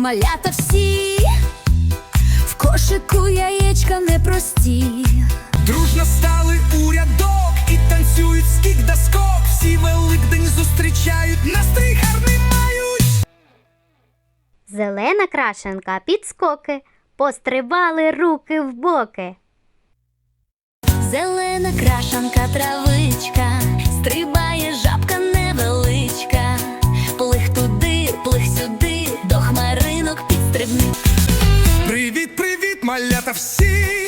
малята всі, в кошику яєчка непрості. Дружно стали у рядок і танцюють скік да скок. Всі великдень зустрічають, настрій гарний мають. Зелена крашенка підскоки, пострибали руки в боки. Зелена крашанка, травичка, Привіт, привіт, малята всі.